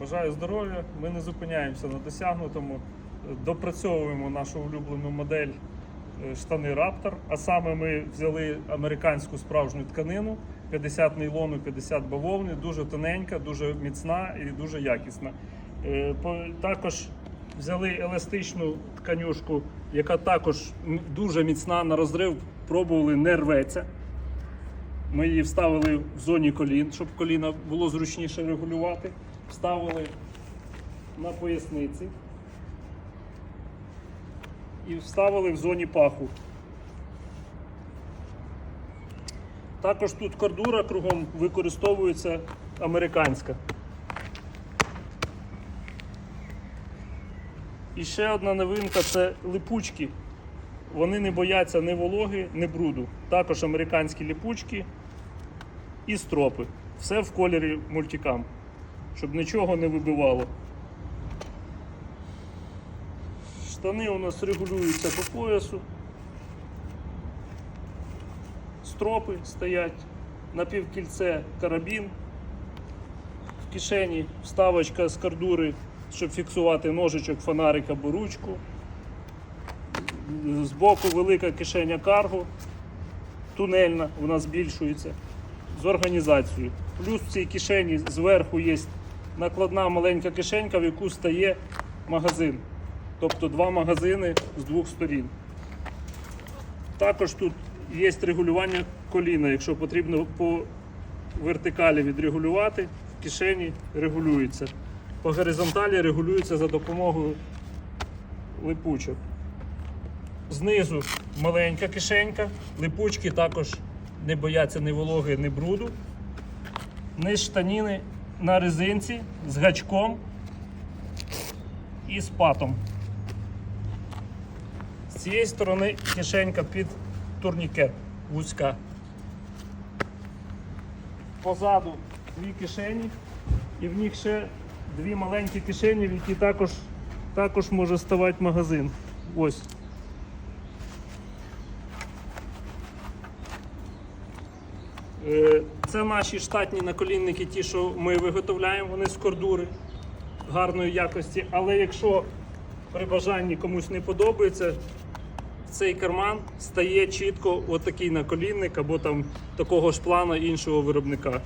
Бажаю здоров'я. Ми не зупиняємося на досягнутому. Допрацьовуємо нашу улюблену модель е, штани Raptor. А саме ми взяли американську справжню тканину 50 нейлону, 50 бавовни, дуже тоненька, дуже міцна і дуже якісна. Е, Також взяли еластичну тканюшку, яка також дуже міцна на розрив, пробували, не рветься. Ми її вставили в зоні колін, щоб коліна було зручніше регулювати. Вставили на поясниці і вставили в зоні паху. Також тут кордура кругом використовується американська. І ще одна новинка це липучки. Вони не бояться ні вологи, ні бруду. Також американські ліпучки і стропи. Все в кольорі мультикам, щоб нічого не вибивало. Штани у нас регулюються по поясу. Стропи стоять, на півкільце карабін. В кишені вставочка з кордури, щоб фіксувати ножичок, фонарик або ручку. Збоку велика кишеня карго, тунельна, вона збільшується з організацією. Плюс в цій кишені зверху є накладна маленька кишенька, в яку стає магазин. Тобто два магазини з двох сторін. Також тут є регулювання коліна, якщо потрібно по вертикалі відрегулювати, в кишені регулюється. По горизонталі регулюється за допомогою липучок. Знизу маленька кишенька, липучки також не бояться ні вологи, ні бруду. Низ штаніни на резинці з гачком і з патом. З цієї сторони кишенька під турнікет вузька. Позаду дві кишені і в них ще дві маленькі кишені, в які також, також може ставати магазин. Ось. Це наші штатні наколінники, ті, що ми виготовляємо, вони з кордури гарної якості. Але якщо при бажанні комусь не подобається, цей карман стає чітко отакий наколінник або там такого ж плана іншого виробника.